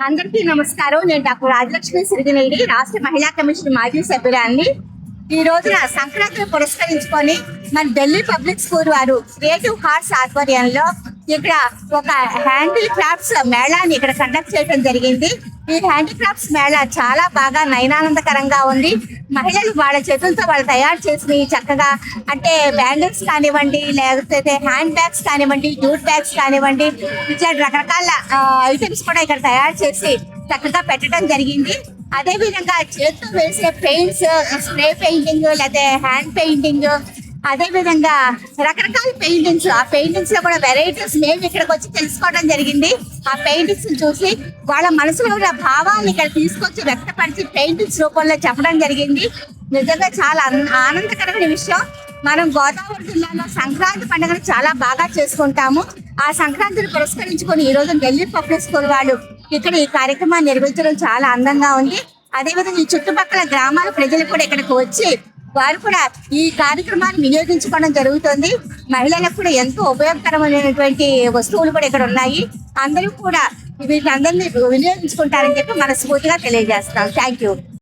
అందరికీ నమస్కారం. నేను డాక్టర్ రాజలక్ష్మి సిరిగినేడి రాష్ట్ర మహిళా కమిషన్ మాజీ సభ్యురాన్ని ఈ రోజున సంక్రాంతిని పురస్కరించుకొని మన ఢిల్లీ పబ్లిక్ స్కూల్ వారు క్రియేటివ్ హార్ట్స్ ఆధ్వర్యంలో ఇక్కడ ఒక హ్యాండిల్ క్రాఫ్ట్స్ మేళాని ఇక్కడ కండక్ట్ చేయడం జరిగింది. ఈ హ్యాండీక్రాఫ్ట్స్ మేళా చాలా బాగా నయనానందకరంగా ఉంది. మహిళలు వాళ్ళ చేతులతో వాళ్ళు తయారు చేసి చక్కగా అంటే బ్యాంగిల్స్ కానివ్వండి లేకపోతే హ్యాండ్ బ్యాగ్స్ కానివ్వండి జూట్ బ్యాగ్స్ కానివ్వండి ఇట్లా రకరకాల ఐటమ్స్ కూడా ఇక్కడ తయారు చేసి చక్కగా పెట్టడం జరిగింది. అదేవిధంగా చేతితో వేసే పెయింట్స్ స్ప్రే పెయింటింగ్ లేదా హ్యాండ్ పెయింటింగ్ అదే విధంగా రకరకాల పెయింటింగ్స్ ఆ పెయింటింగ్స్లో కూడా వెరైటీస్ మేము ఇక్కడికి వచ్చి తెలుసుకోవడం జరిగింది. ఆ పెయింటింగ్స్ చూసి వాళ్ళ మనసులో ఉన్న భావాన్ని ఇక్కడ తీసుకొచ్చి వ్యక్తపరిచి పెయింటింగ్స్ రూపంలో చెప్పడం జరిగింది. నిజంగా చాలా ఆనందకరమైన విషయం. మనం గోదావరి జిల్లాలో సంక్రాంతి పండుగను చాలా బాగా చేసుకుంటాము. ఆ సంక్రాంతిని పురస్కరించుకొని ఈ రోజు ఢిల్లీ పబ్లిక్ స్కూల్ వాళ్ళు ఇక్కడ ఈ కార్యక్రమాన్ని నిర్వహించడం చాలా అందంగా ఉంది. అదేవిధంగా ఈ చుట్టుపక్కల గ్రామాల ప్రజలు కూడా ఇక్కడికి వచ్చి వారు కూడా ఈ కార్యక్రమాన్ని వినియోగించుకోవడం జరుగుతుంది. మహిళలకు కూడా ఎంతో ఉపయోగకరమైనటువంటి వస్తువులు కూడా ఇక్కడ ఉన్నాయి. అందరూ కూడా వీటిని అందరినీ వినియోగించుకుంటారని చెప్పి మనస్ఫూర్తిగా తెలియజేస్తాం థ్యాంక్ యూ